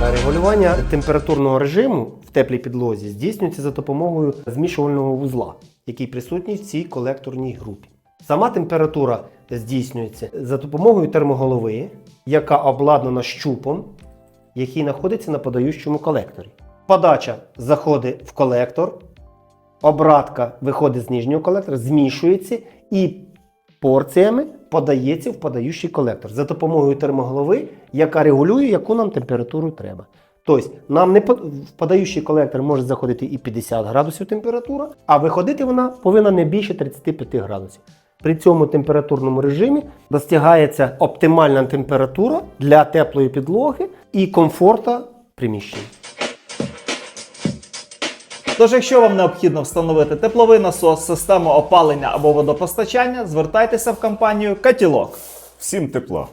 Регулювання температурного режиму в теплій підлозі здійснюється за допомогою змішувального вузла, який присутній в цій колекторній групі. Сама температура здійснюється за допомогою термоголови, яка обладнана щупом, який знаходиться на подаючому колекторі. Подача заходить в колектор, обратка виходить з нижнього колектора, змішується і порціями подається в подаючий колектор за допомогою термоголови, яка регулює, яку нам температуру треба. Тобто, нам не в подаючий колектор може заходити і 50 градусів температура, а виходити вона повинна не більше 35 градусів. При цьому температурному режимі достигається оптимальна температура для теплої підлоги і комфорта приміщення. Тож, якщо вам необхідно встановити тепловий насос, систему опалення або водопостачання, звертайтеся в компанію Катілок. Всім тепла!